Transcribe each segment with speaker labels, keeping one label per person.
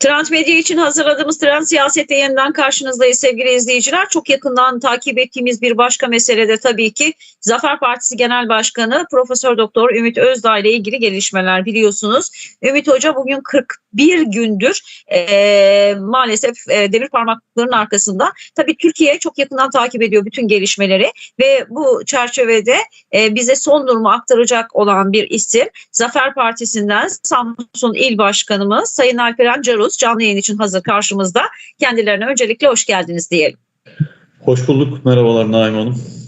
Speaker 1: Trend Medya için hazırladığımız Trend Siyaset'te yeniden karşınızdayız sevgili izleyiciler. Çok yakından takip ettiğimiz bir başka mesele de tabii ki Zafer Partisi Genel Başkanı Profesör Doktor Ümit Özdağ ile ilgili gelişmeler biliyorsunuz. Ümit Hoca bugün 41 gündür e, maalesef e, demir parmaklıkların arkasında. Tabii Türkiye çok yakından takip ediyor bütün gelişmeleri ve bu çerçevede e, bize son durumu aktaracak olan bir isim Zafer Partisi'nden Samsun İl Başkanımız Sayın Alperen Caruz canlı yayın için hazır karşımızda. Kendilerine öncelikle hoş geldiniz diyelim.
Speaker 2: Hoş bulduk. Merhabalar Naim Hanım.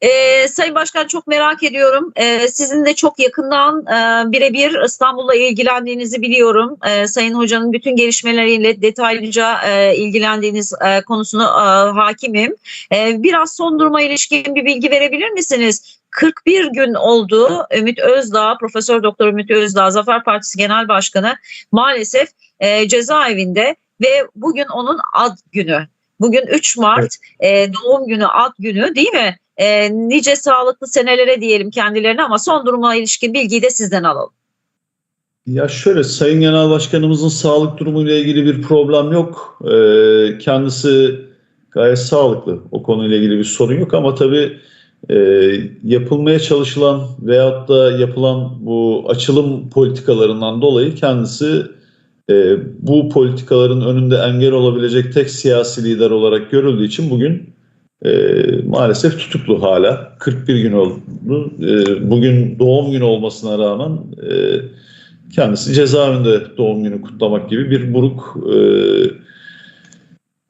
Speaker 1: Ee, Sayın Başkan çok merak ediyorum. Ee, sizin de çok yakından e, birebir İstanbul'la ilgilendiğinizi biliyorum. Ee, Sayın Hoca'nın bütün gelişmeleriyle detaylıca e, ilgilendiğiniz e, konusunu e, hakimim. E, biraz son duruma ilişkin bir bilgi verebilir misiniz? 41 gün oldu Ümit Özdağ, Profesör Doktor Ümit Özdağ, Zafer Partisi Genel Başkanı maalesef e, cezaevinde ve bugün onun ad günü. Bugün 3 Mart e, doğum günü, ad günü değil mi? E, nice sağlıklı senelere diyelim kendilerine ama son duruma ilişkin bilgiyi de sizden alalım.
Speaker 2: Ya şöyle Sayın Genel Başkanımızın sağlık durumuyla ilgili bir problem yok. Ee, kendisi gayet sağlıklı. O konuyla ilgili bir sorun yok ama tabii e, yapılmaya çalışılan veyahut da yapılan bu açılım politikalarından dolayı kendisi e, bu politikaların önünde engel olabilecek tek siyasi lider olarak görüldüğü için bugün e, maalesef tutuklu hala. 41 gün oldu. E, bugün doğum günü olmasına rağmen e, kendisi cezaevinde doğum günü kutlamak gibi bir buruk e,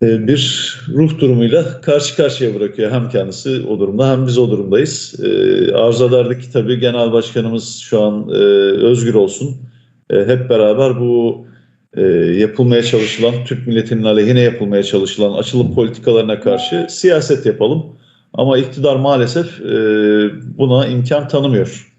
Speaker 2: e, bir ruh durumuyla karşı karşıya bırakıyor. Hem kendisi o durumda hem biz o durumdayız. E, arzu ederdik ki tabii genel başkanımız şu an e, özgür olsun. E, hep beraber bu e, yapılmaya çalışılan, Türk milletinin aleyhine yapılmaya çalışılan açılım politikalarına karşı siyaset yapalım. Ama iktidar maalesef e, buna imkan tanımıyor.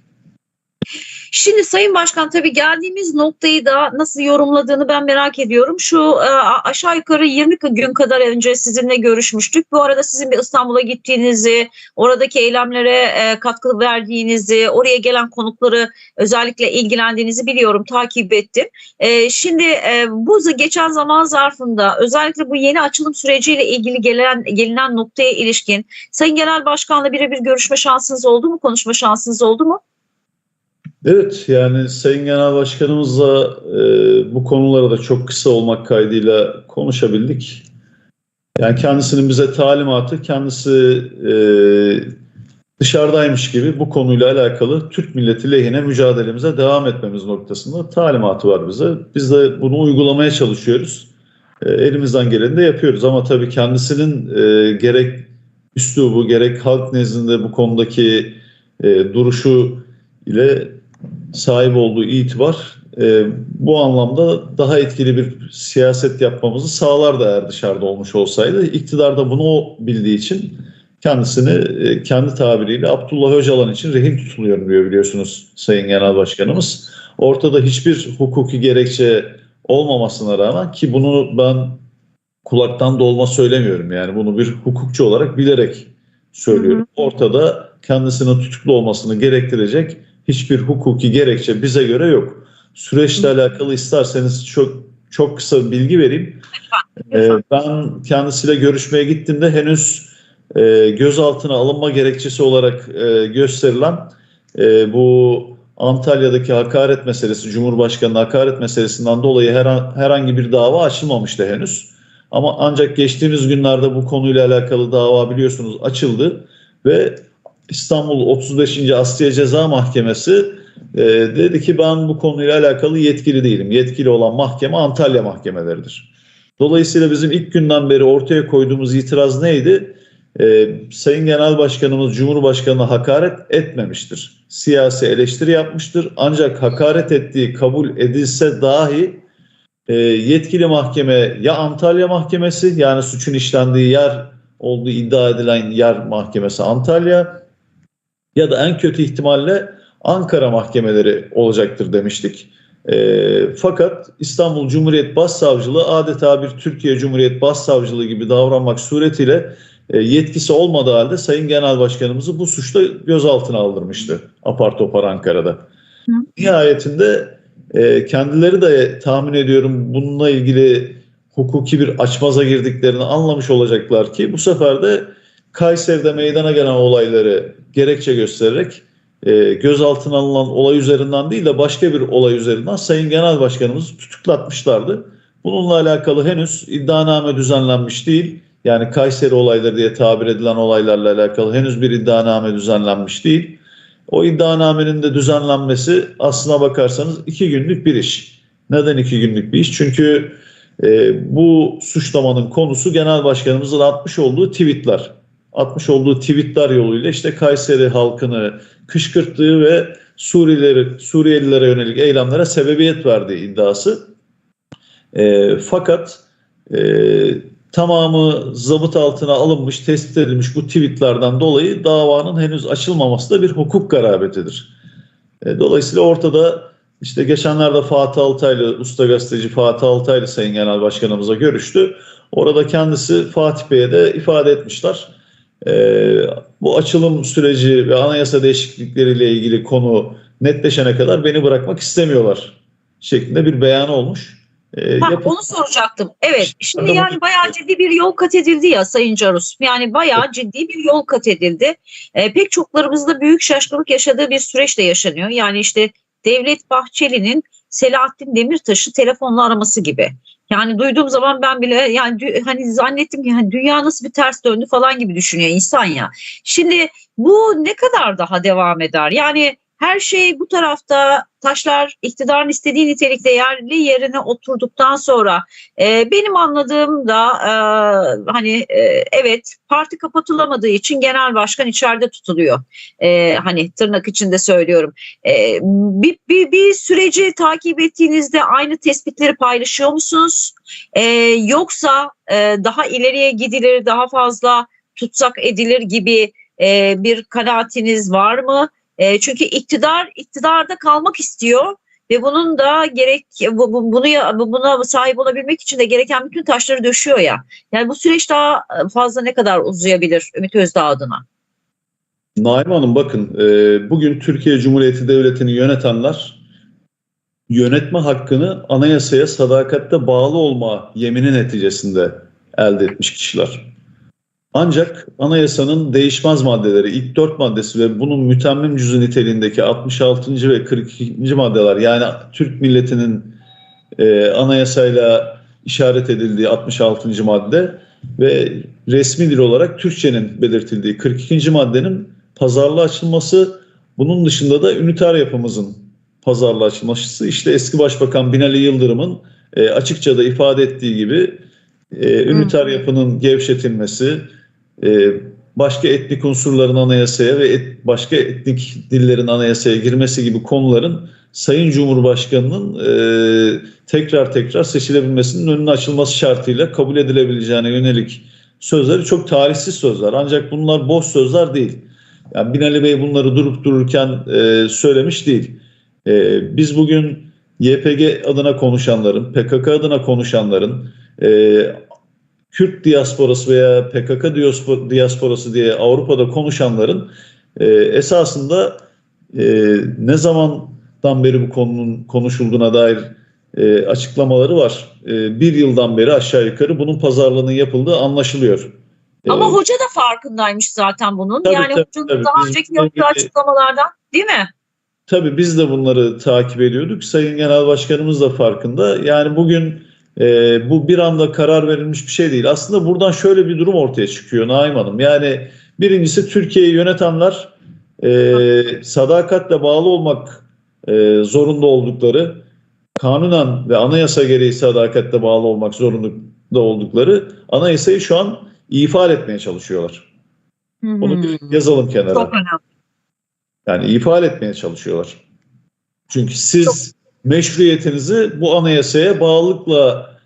Speaker 1: Şimdi Sayın Başkan tabii geldiğimiz noktayı da nasıl yorumladığını ben merak ediyorum. Şu e, aşağı yukarı 20 gün kadar önce sizinle görüşmüştük. Bu arada sizin bir İstanbul'a gittiğinizi, oradaki eylemlere e, katkı verdiğinizi, oraya gelen konukları özellikle ilgilendiğinizi biliyorum, takip ettim. E, şimdi bu geçen zaman zarfında özellikle bu yeni açılım süreciyle ilgili gelen gelinen noktaya ilişkin Sayın Genel Başkan'la birebir görüşme şansınız oldu mu, konuşma şansınız oldu mu?
Speaker 2: Evet yani Sayın Genel Başkanımızla e, bu konulara da çok kısa olmak kaydıyla konuşabildik. Yani kendisinin bize talimatı kendisi e, dışarıdaymış gibi bu konuyla alakalı Türk milleti lehine mücadelemize devam etmemiz noktasında talimatı var bize. Biz de bunu uygulamaya çalışıyoruz. E, elimizden geleni de yapıyoruz ama tabii kendisinin e, gerek üslubu gerek halk nezdinde bu konudaki e, duruşu ile sahip olduğu itibar e, bu anlamda daha etkili bir siyaset yapmamızı sağlardı eğer dışarıda olmuş olsaydı. İktidar da bunu bildiği için kendisini e, kendi tabiriyle Abdullah Öcalan için rehin tutuluyor diyor biliyorsunuz Sayın Genel Başkanımız. Ortada hiçbir hukuki gerekçe olmamasına rağmen ki bunu ben kulaktan dolma söylemiyorum yani bunu bir hukukçu olarak bilerek söylüyorum. Ortada kendisinin tutuklu olmasını gerektirecek hiçbir hukuki gerekçe bize göre yok. Süreçle alakalı isterseniz çok çok kısa bir bilgi vereyim. Ee, ben kendisiyle görüşmeye gittiğimde henüz e, gözaltına alınma gerekçesi olarak e, gösterilen e, bu Antalya'daki hakaret meselesi, Cumhurbaşkanı hakaret meselesinden dolayı her, herhangi bir dava açılmamıştı henüz. Ama ancak geçtiğimiz günlerde bu konuyla alakalı dava biliyorsunuz açıldı ve İstanbul 35. Asliye Ceza Mahkemesi e, dedi ki ben bu konuyla alakalı yetkili değilim. Yetkili olan mahkeme Antalya mahkemeleridir. Dolayısıyla bizim ilk günden beri ortaya koyduğumuz itiraz neydi? E, Sayın Genel Başkanımız Cumhurbaşkanı'na hakaret etmemiştir. Siyasi eleştiri yapmıştır. Ancak hakaret ettiği kabul edilse dahi e, yetkili mahkeme ya Antalya Mahkemesi yani suçun işlendiği yer olduğu iddia edilen yer mahkemesi Antalya ya da en kötü ihtimalle Ankara mahkemeleri olacaktır demiştik. E, fakat İstanbul Cumhuriyet Başsavcılığı adeta bir Türkiye Cumhuriyet Başsavcılığı gibi davranmak suretiyle e, yetkisi olmadığı halde Sayın Genel Başkanımızı bu suçla gözaltına aldırmıştı apar topar Ankara'da. Hı. Nihayetinde e, kendileri de tahmin ediyorum bununla ilgili hukuki bir açmaza girdiklerini anlamış olacaklar ki bu sefer de Kayseri'de meydana gelen olayları gerekçe göstererek e, gözaltına alınan olay üzerinden değil de başka bir olay üzerinden Sayın Genel Başkanımızı tutuklatmışlardı. Bununla alakalı henüz iddianame düzenlenmiş değil. Yani Kayseri olayları diye tabir edilen olaylarla alakalı henüz bir iddianame düzenlenmiş değil. O iddianamenin de düzenlenmesi aslına bakarsanız iki günlük bir iş. Neden iki günlük bir iş? Çünkü e, bu suçlamanın konusu genel başkanımızın atmış olduğu tweetler. Atmış olduğu tweetler yoluyla işte Kayseri halkını kışkırttığı ve Suriyelileri, Suriyelilere yönelik eylemlere sebebiyet verdiği iddiası. E, fakat e, tamamı zabıt altına alınmış, tespit edilmiş bu tweetlerden dolayı davanın henüz açılmaması da bir hukuk garabetidir. E, dolayısıyla ortada işte geçenlerde Fatih Altaylı, usta gazeteci Fatih Altaylı Sayın Genel Başkanımıza görüştü. Orada kendisi Fatih Bey'e de ifade etmişler. E, bu açılım süreci ve anayasa değişiklikleriyle ilgili konu netleşene kadar beni bırakmak istemiyorlar şeklinde bir beyan olmuş.
Speaker 1: E, ha, onu soracaktım. Evet. Şimdi yani bayağı ciddi bir yol kat edildi ya Sayın Carus. Yani bayağı ciddi bir yol kat edildi. E, pek çoklarımızda büyük şaşkınlık yaşadığı bir süreç de yaşanıyor. Yani işte Devlet Bahçeli'nin Selahattin Demirtaş'ı telefonla araması gibi. Yani duyduğum zaman ben bile yani hani zannettim ki hani dünya nasıl bir ters döndü falan gibi düşünüyor insan ya. Şimdi bu ne kadar daha devam eder? Yani her şey bu tarafta taşlar iktidarın istediği nitelikte yerli yerine oturduktan sonra e, benim anladığım da e, hani e, evet parti kapatılamadığı için genel başkan içeride tutuluyor. E, hani tırnak içinde söylüyorum. E, bir, bir, bir süreci takip ettiğinizde aynı tespitleri paylaşıyor musunuz? E, yoksa e, daha ileriye gidilir, daha fazla tutsak edilir gibi e, bir kanaatiniz var mı? E, çünkü iktidar iktidarda kalmak istiyor ve bunun da gerek bu, bu, bunu buna sahip olabilmek için de gereken bütün taşları döşüyor ya. Yani bu süreç daha fazla ne kadar uzayabilir Ümit Özdağ adına?
Speaker 2: Naim Hanım bakın e, bugün Türkiye Cumhuriyeti Devleti'ni yönetenler yönetme hakkını anayasaya sadakatte bağlı olma yemini neticesinde elde etmiş kişiler. Ancak anayasanın değişmez maddeleri ilk dört maddesi ve bunun mütemmim cüzü niteliğindeki 66. ve 42. maddeler yani Türk milletinin e, anayasayla işaret edildiği 66. madde ve resmi dil olarak Türkçenin belirtildiği 42. maddenin pazarlığa açılması bunun dışında da üniter yapımızın pazarlığa açılması işte eski başbakan Binali Yıldırım'ın e, açıkça da ifade ettiği gibi e, üniter yapının gevşetilmesi, ee, başka etnik unsurların anayasaya ve et, başka etnik dillerin anayasaya girmesi gibi konuların Sayın Cumhurbaşkanı'nın e, tekrar tekrar seçilebilmesinin önünün açılması şartıyla kabul edilebileceğine yönelik sözleri çok tarihsiz sözler. Ancak bunlar boş sözler değil. Yani Binali Bey bunları durup dururken e, söylemiş değil. E, biz bugün YPG adına konuşanların, PKK adına konuşanların, e, Kürt diasporası veya PKK diasporası diye Avrupa'da konuşanların e, esasında e, ne zamandan beri bu konunun konuşulduğuna dair e, açıklamaları var. E, bir yıldan beri aşağı yukarı bunun pazarlığının yapıldığı anlaşılıyor.
Speaker 1: E, Ama ee, hoca da farkındaymış zaten bunun.
Speaker 2: Tabii,
Speaker 1: yani
Speaker 2: tabii,
Speaker 1: hocanın
Speaker 2: tabii.
Speaker 1: daha önceki yaptığı açıklamalardan değil mi?
Speaker 2: Tabii biz de bunları takip ediyorduk. Sayın Genel Başkanımız da farkında. Yani bugün e, bu bir anda karar verilmiş bir şey değil. Aslında buradan şöyle bir durum ortaya çıkıyor Naim Hanım. Yani birincisi Türkiye'yi yönetenler e, sadakatle bağlı olmak e, zorunda oldukları, kanunen ve anayasa gereği sadakatle bağlı olmak zorunda oldukları anayasayı şu an ifade etmeye çalışıyorlar. Hı. Onu bir yazalım kenara.
Speaker 1: Çok önemli.
Speaker 2: Yani ifade etmeye çalışıyorlar. Çünkü siz meşruiyetinizi bu anayasaya bağlılıkla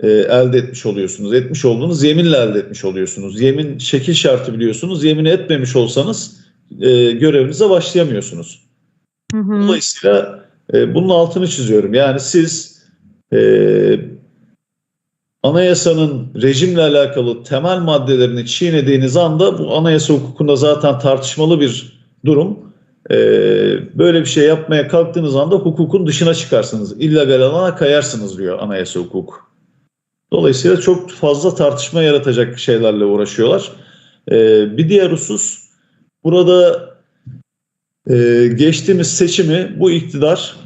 Speaker 2: e, elde etmiş oluyorsunuz. Etmiş olduğunuz yeminle elde etmiş oluyorsunuz. Yemin şekil şartı biliyorsunuz. Yemin etmemiş olsanız e, görevinize başlayamıyorsunuz. Hı hı. Dolayısıyla e, bunun altını çiziyorum. Yani siz e, anayasanın rejimle alakalı temel maddelerini çiğnediğiniz anda bu anayasa hukukunda zaten tartışmalı bir durum. E, böyle bir şey yapmaya kalktığınız anda hukukun dışına çıkarsınız. İllegal alana kayarsınız diyor anayasa hukuk. Dolayısıyla çok fazla tartışma yaratacak şeylerle uğraşıyorlar. E, bir diğer husus burada e, geçtiğimiz seçimi bu iktidar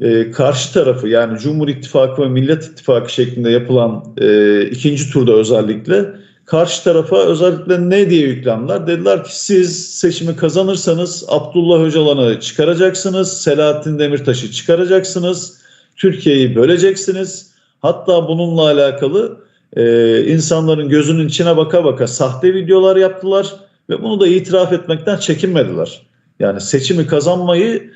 Speaker 2: e, karşı tarafı yani Cumhur İttifakı ve Millet İttifakı şeklinde yapılan e, ikinci turda özellikle karşı tarafa özellikle ne diye yüklendiler? Dediler ki siz seçimi kazanırsanız Abdullah Öcalan'ı çıkaracaksınız, Selahattin Demirtaş'ı çıkaracaksınız, Türkiye'yi böleceksiniz. Hatta bununla alakalı e, insanların gözünün içine baka baka sahte videolar yaptılar ve bunu da itiraf etmekten çekinmediler. Yani seçimi kazanmayı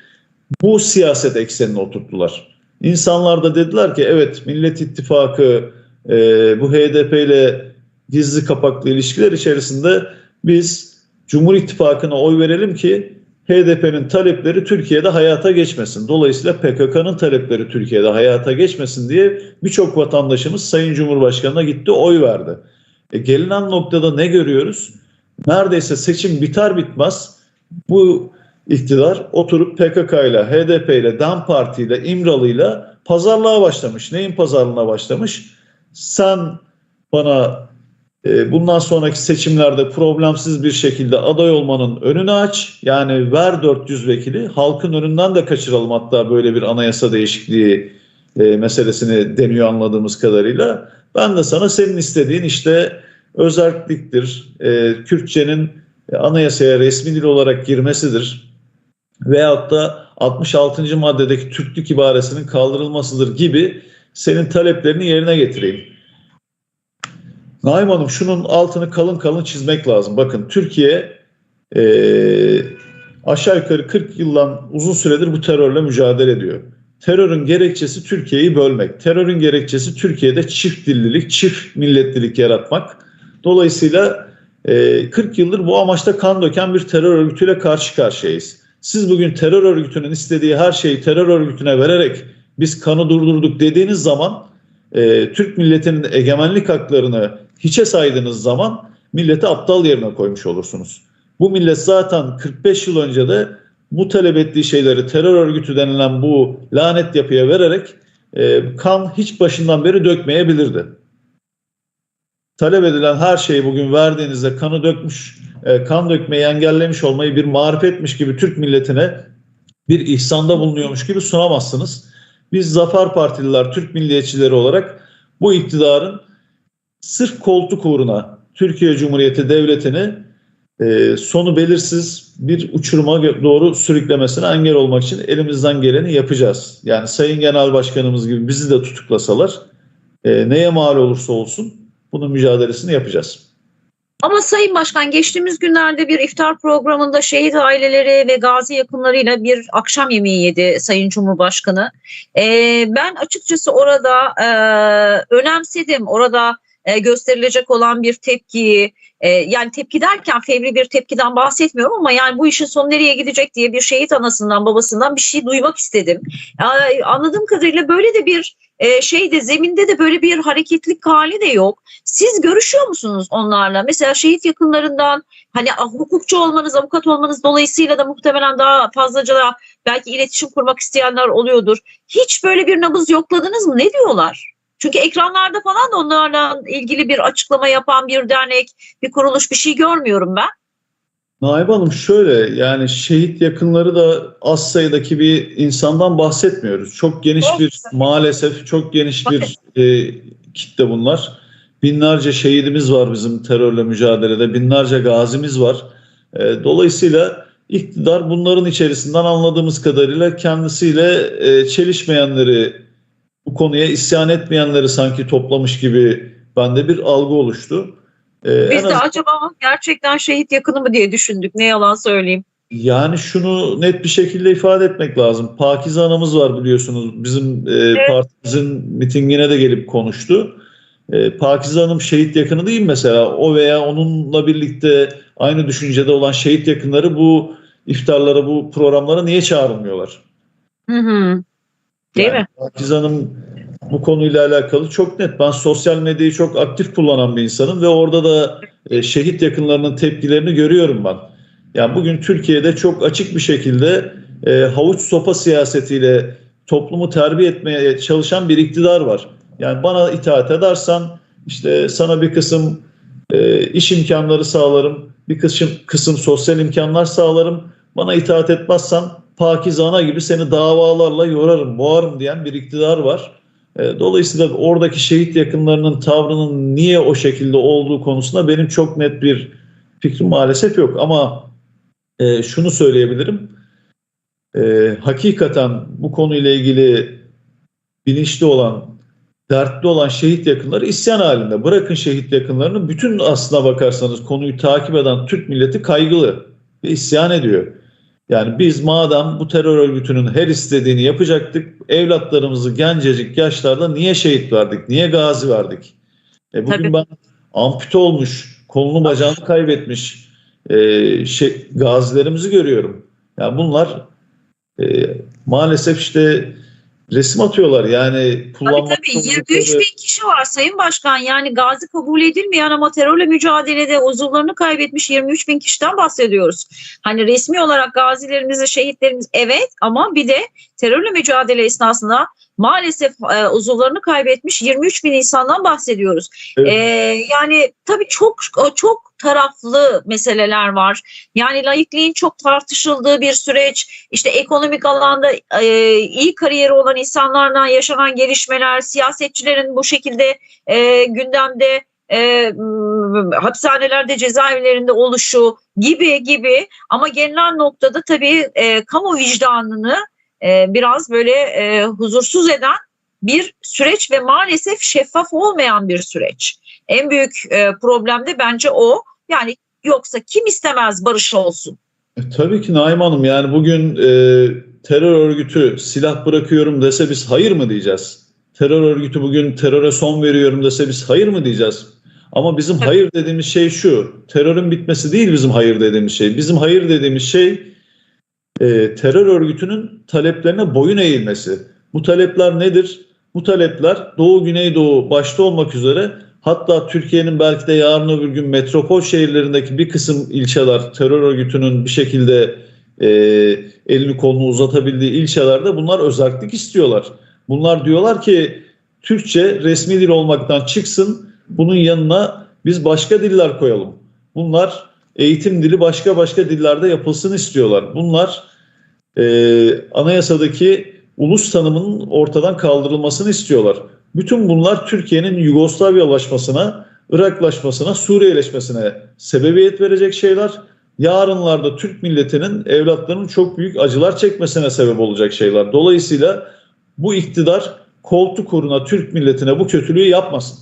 Speaker 2: bu siyaset eksenine oturttular. İnsanlar da dediler ki evet Millet İttifakı e, bu HDP ile gizli kapaklı ilişkiler içerisinde biz Cumhur İttifakı'na oy verelim ki HDP'nin talepleri Türkiye'de hayata geçmesin. Dolayısıyla PKK'nın talepleri Türkiye'de hayata geçmesin diye birçok vatandaşımız Sayın Cumhurbaşkanı'na gitti oy verdi. E, gelinen noktada ne görüyoruz? Neredeyse seçim biter bitmez bu iktidar oturup PKK ile, HDP ile, DEM Parti ile, İmralı ile pazarlığa başlamış. Neyin pazarlığına başlamış? Sen bana bundan sonraki seçimlerde problemsiz bir şekilde aday olmanın önünü aç. Yani ver 400 vekili. Halkın önünden de kaçıralım hatta böyle bir anayasa değişikliği e, meselesini deniyor anladığımız kadarıyla. Ben de sana senin istediğin işte özelliktir, e, Kürtçenin anayasaya resmi dil olarak girmesidir veyahut da 66. maddedeki Türklük ibaresinin kaldırılmasıdır gibi senin taleplerini yerine getireyim. Naim Hanım şunun altını kalın kalın çizmek lazım. Bakın Türkiye e, aşağı yukarı 40 yıldan uzun süredir bu terörle mücadele ediyor. Terörün gerekçesi Türkiye'yi bölmek. Terörün gerekçesi Türkiye'de çift dillilik, çift milletlilik yaratmak. Dolayısıyla e, 40 yıldır bu amaçta kan döken bir terör örgütüyle karşı karşıyayız. Siz bugün terör örgütünün istediği her şeyi terör örgütüne vererek biz kanı durdurduk dediğiniz zaman e, Türk milletinin egemenlik haklarını hiçe saydığınız zaman milleti aptal yerine koymuş olursunuz. Bu millet zaten 45 yıl önce de bu talep ettiği şeyleri terör örgütü denilen bu lanet yapıya vererek e, kan hiç başından beri dökmeyebilirdi. Talep edilen her şeyi bugün verdiğinizde kanı dökmüş, e, kan dökmeyi engellemiş olmayı bir marifetmiş gibi Türk milletine bir ihsanda bulunuyormuş gibi sunamazsınız. Biz Zafer Partililer, Türk milliyetçileri olarak bu iktidarın sırf koltuk uğruna Türkiye Cumhuriyeti Devleti'ni e, sonu belirsiz bir uçuruma doğru sürüklemesine engel olmak için elimizden geleni yapacağız. Yani Sayın Genel Başkanımız gibi bizi de tutuklasalar e, neye mal olursa olsun bunun mücadelesini yapacağız.
Speaker 1: Ama Sayın Başkan geçtiğimiz günlerde bir iftar programında şehit aileleri ve gazi yakınlarıyla bir akşam yemeği yedi Sayın Cumhurbaşkanı. Ee, ben açıkçası orada e, önemsedim. Orada e, gösterilecek olan bir tepkiyi e, yani tepki derken fevri bir tepkiden bahsetmiyorum ama yani bu işin sonu nereye gidecek diye bir şehit anasından babasından bir şey duymak istedim. Anladığım kadarıyla böyle de bir e, şeyde zeminde de böyle bir hareketlik hali de yok. Siz görüşüyor musunuz onlarla? Mesela şehit yakınlarından hani hukukçu olmanız, avukat olmanız dolayısıyla da muhtemelen daha fazlaca da belki iletişim kurmak isteyenler oluyordur. Hiç böyle bir nabız yokladınız mı? Ne diyorlar? Çünkü ekranlarda falan da onlarla ilgili bir açıklama yapan bir dernek, bir kuruluş bir şey görmüyorum ben.
Speaker 2: Naip Hanım şöyle yani şehit yakınları da az sayıdaki bir insandan bahsetmiyoruz. Çok geniş
Speaker 1: Çok
Speaker 2: bir
Speaker 1: güzel.
Speaker 2: maalesef çok geniş bir e, kitle bunlar. Binlerce şehidimiz var bizim terörle mücadelede. Binlerce gazimiz var. E, dolayısıyla iktidar bunların içerisinden anladığımız kadarıyla kendisiyle e, çelişmeyenleri bu konuya isyan etmeyenleri sanki toplamış gibi bende bir algı oluştu. E, en
Speaker 1: Biz de
Speaker 2: azından-
Speaker 1: acaba gerçekten şehit yakını mı diye düşündük. Ne yalan söyleyeyim.
Speaker 2: Yani şunu net bir şekilde ifade etmek lazım. Pakize Hanımız var biliyorsunuz. Bizim e, partimizin mitingine de gelip konuştu. E, Pakize Hanım şehit yakını değil mesela. O veya onunla birlikte aynı düşüncede olan şehit yakınları bu iftarlara, bu programlara niye çağrılmıyorlar?
Speaker 1: Hı hı. Değil
Speaker 2: Yani
Speaker 1: mi?
Speaker 2: Pakize Hanım bu konuyla alakalı çok net. Ben sosyal medyayı çok aktif kullanan bir insanım ve orada da e, şehit yakınlarının tepkilerini görüyorum ben. Yani bugün Türkiye'de çok açık bir şekilde e, havuç sopa siyasetiyle toplumu terbiye etmeye çalışan bir iktidar var. Yani bana itaat edersen işte sana bir kısım e, iş imkanları sağlarım, bir kısım, kısım sosyal imkanlar sağlarım. Bana itaat etmezsen Pakizana gibi seni davalarla yorarım, boğarım diyen bir iktidar var. E, dolayısıyla oradaki şehit yakınlarının tavrının niye o şekilde olduğu konusunda benim çok net bir fikrim maalesef yok. Ama e, şunu söyleyebilirim. E, hakikaten bu konuyla ilgili bilinçli olan, dertli olan şehit yakınları isyan halinde. Bırakın şehit yakınlarını bütün aslına bakarsanız konuyu takip eden Türk milleti kaygılı ve isyan ediyor. Yani biz madem bu terör örgütünün her istediğini yapacaktık, evlatlarımızı gencecik yaşlarda niye şehit verdik, niye gazi verdik? E bugün
Speaker 1: Tabii.
Speaker 2: ben ampute olmuş, kolunu bacağını kaybetmiş e, şey, gazilerimizi görüyorum. Yani bunlar e, maalesef işte resim atıyorlar yani
Speaker 1: Tabii
Speaker 2: kullanmak
Speaker 1: tabii 23 bin kişi var Sayın Başkan. Yani gazi kabul edilmeyen ama terörle mücadelede uzuvlarını kaybetmiş 23 bin kişiden bahsediyoruz. Hani resmi olarak gazilerimiz, şehitlerimiz evet ama bir de terörle mücadele esnasında maalesef e, uzuvlarını kaybetmiş 23 bin insandan bahsediyoruz.
Speaker 2: Evet.
Speaker 1: E, yani tabii çok çok taraflı meseleler var. Yani laikliğin çok tartışıldığı bir süreç, işte ekonomik alanda e, iyi kariyeri olan insanlarla yaşanan gelişmeler, siyasetçilerin bu şekilde e, gündemde e, hapishanelerde cezaevlerinde oluşu gibi gibi ama gelinen noktada tabii e, kamu vicdanını e, biraz böyle e, huzursuz eden bir süreç ve maalesef şeffaf olmayan bir süreç. En büyük e, problem de bence o. Yani yoksa kim istemez barış olsun?
Speaker 2: E, tabii ki Naim Hanım yani bugün e, terör örgütü silah bırakıyorum dese biz hayır mı diyeceğiz? Terör örgütü bugün teröre son veriyorum dese biz hayır mı diyeceğiz? Ama bizim hayır dediğimiz şey şu. Terörün bitmesi değil bizim hayır dediğimiz şey. Bizim hayır dediğimiz şey e, terör örgütünün taleplerine boyun eğilmesi. Bu talepler nedir? Bu talepler Doğu Güneydoğu başta olmak üzere hatta Türkiye'nin belki de yarın öbür gün metropol şehirlerindeki bir kısım ilçeler terör örgütünün bir şekilde e, elini kolunu uzatabildiği ilçelerde bunlar özellik istiyorlar. Bunlar diyorlar ki Türkçe resmi dil olmaktan çıksın bunun yanına biz başka diller koyalım. Bunlar eğitim dili başka başka dillerde yapılsın istiyorlar. Bunlar e, anayasadaki ulus tanımının ortadan kaldırılmasını istiyorlar. Bütün bunlar Türkiye'nin Yugoslavyalaşmasına, Iraklaşmasına, Suriyeleşmesine sebebiyet verecek şeyler. Yarınlarda Türk milletinin evlatlarının çok büyük acılar çekmesine sebep olacak şeyler. Dolayısıyla bu iktidar koltuk uğruna Türk milletine bu kötülüğü yapmasın.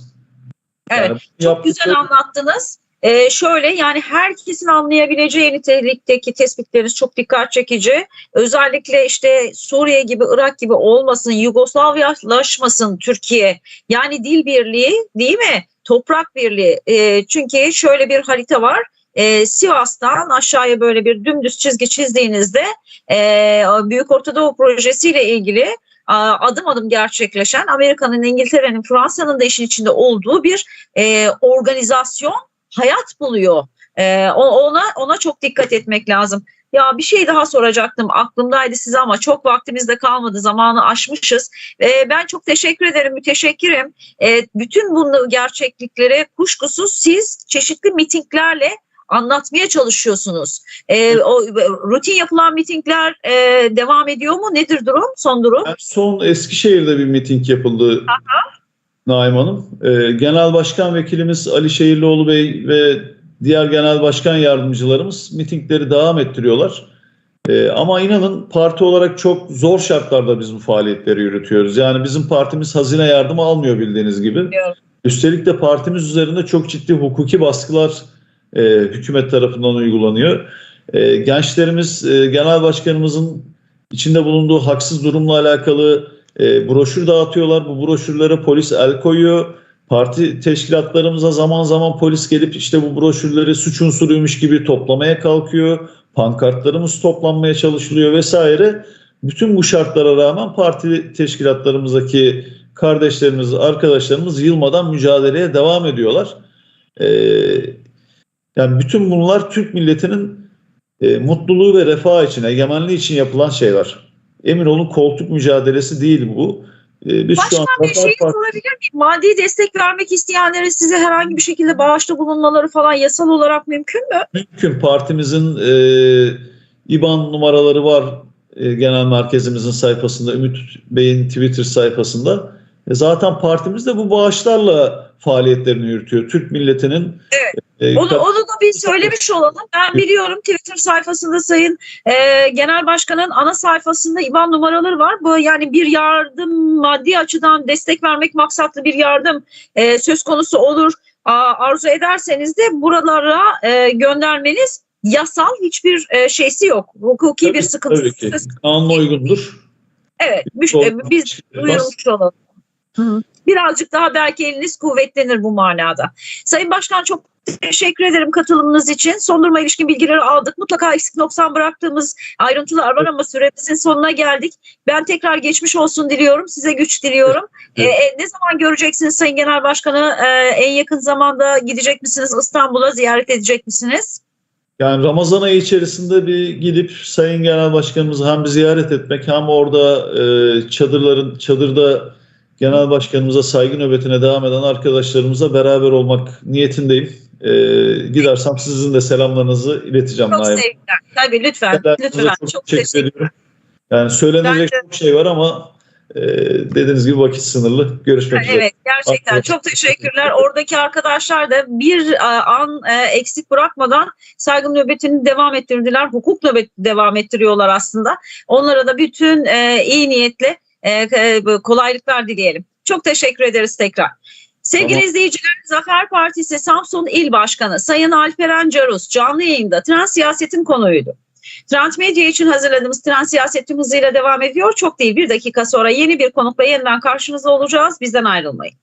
Speaker 1: Evet.
Speaker 2: Yani
Speaker 1: Çok güzel anlattınız. Ee, şöyle yani herkesin anlayabileceği nitelikteki tespitleriniz çok dikkat çekici. Özellikle işte Suriye gibi Irak gibi olmasın, Yugoslavyalaşmasın Türkiye. Yani dil birliği değil mi? Toprak birliği. Ee, çünkü şöyle bir harita var. Ee, Sivas'tan aşağıya böyle bir dümdüz çizgi çizdiğinizde e, Büyük Orta Doğu projesiyle ilgili adım adım gerçekleşen Amerika'nın, İngiltere'nin, Fransa'nın da işin içinde olduğu bir e, organizasyon hayat buluyor. E, ona ona çok dikkat etmek lazım. Ya bir şey daha soracaktım aklımdaydı size ama çok vaktimiz de kalmadı zamanı aşmışız. E, ben çok teşekkür ederim müteşekkirim. E, bütün bunu gerçeklikleri kuşkusuz siz çeşitli mitinglerle anlatmaya çalışıyorsunuz. E, o rutin yapılan mitingler e, devam ediyor mu? Nedir durum? Son durum?
Speaker 2: Son Eskişehir'de bir miting yapıldı Naim Hanım. Ee, Genel Başkan Vekilimiz Ali Şehirlioğlu Bey ve diğer genel başkan yardımcılarımız mitingleri devam ettiriyorlar. Ee, ama inanın parti olarak çok zor şartlarda biz bu faaliyetleri yürütüyoruz. Yani bizim partimiz hazine yardımı almıyor bildiğiniz gibi.
Speaker 1: Biliyorum.
Speaker 2: Üstelik de partimiz üzerinde çok ciddi hukuki baskılar e, hükümet tarafından uygulanıyor. E, gençlerimiz e, genel başkanımızın içinde bulunduğu haksız durumla alakalı e, broşür dağıtıyorlar. Bu broşürlere polis el koyuyor. Parti teşkilatlarımıza zaman zaman polis gelip işte bu broşürleri suç unsuruymuş gibi toplamaya kalkıyor. Pankartlarımız toplanmaya çalışılıyor vesaire. Bütün bu şartlara rağmen parti teşkilatlarımızdaki kardeşlerimiz, arkadaşlarımız yılmadan mücadeleye devam ediyorlar. Ee, yani bütün bunlar Türk milletinin e, mutluluğu ve refah için, egemenliği için yapılan şeyler. Emin olun koltuk mücadelesi değil bu. E, biz şu
Speaker 1: Başkan
Speaker 2: an
Speaker 1: bir şey sorabilir miyim? Maddi destek vermek isteyenlere size herhangi bir şekilde bağışta bulunmaları falan yasal olarak mümkün mü?
Speaker 2: mümkün partimizin e, IBAN numaraları var e, genel merkezimizin sayfasında, Ümit Bey'in Twitter sayfasında. E, zaten partimiz de bu bağışlarla faaliyetlerini yürütüyor. Türk milletinin e,
Speaker 1: Onu, onu da bir söylemiş olalım. Ben biliyorum Twitter sayfasında Sayın e, Genel Başkan'ın ana sayfasında IBAN numaraları var. Bu yani bir yardım maddi açıdan destek vermek maksatlı bir yardım e, söz konusu olur. Aa, arzu ederseniz de buralara e, göndermeniz yasal hiçbir e, şeysi yok. Hukuki
Speaker 2: Tabii,
Speaker 1: bir sıkıntısı.
Speaker 2: tabii ki. kanuna uygundur.
Speaker 1: Evet, müş- e, biz duyurmuş olalım. Birazcık daha belki eliniz kuvvetlenir bu manada. Sayın Başkan çok teşekkür ederim katılımınız için. Son duruma ilişkin bilgileri aldık. Mutlaka eksik noksan bıraktığımız ayrıntılar var ama süremizin sonuna geldik. Ben tekrar geçmiş olsun diliyorum. Size güç diliyorum.
Speaker 2: Evet.
Speaker 1: Ee, ne zaman göreceksiniz Sayın Genel Başkan'ı? Ee, en yakın zamanda gidecek misiniz? İstanbul'a ziyaret edecek misiniz?
Speaker 2: Yani Ramazan ayı içerisinde bir gidip Sayın Genel Başkanımızı hem bir ziyaret etmek hem orada e, çadırların çadırda Genel Başkanımıza saygı nöbetine devam eden arkadaşlarımızla beraber olmak niyetindeyim. E, gidersem sizin de selamlarınızı ileteceğim.
Speaker 1: Çok sevgiler. Tabii lütfen.
Speaker 2: Sizlerinize
Speaker 1: Lütfen.
Speaker 2: çok,
Speaker 1: Çok
Speaker 2: teşekkür ediyorum. Yani söylenecek çok şey var ama e, dediğiniz gibi vakit sınırlı. Görüşmek üzere.
Speaker 1: Evet gerçekten
Speaker 2: Afiyet
Speaker 1: çok teşekkürler. Oradaki arkadaşlar da bir e, an e, eksik bırakmadan saygı nöbetini devam ettirdiler. Hukuk nöbeti devam ettiriyorlar aslında. Onlara da bütün e, iyi niyetle kolaylıklar dileyelim. Çok teşekkür ederiz tekrar. Sevgili
Speaker 2: Tamam.
Speaker 1: izleyiciler, Zafer Partisi Samsun İl Başkanı Sayın Alperen Carus canlı yayında trans siyasetin konuydu. Trans Medya için hazırladığımız trans siyasetim hızıyla devam ediyor. Çok değil bir dakika sonra yeni bir konukla yeniden karşınızda olacağız. Bizden ayrılmayın.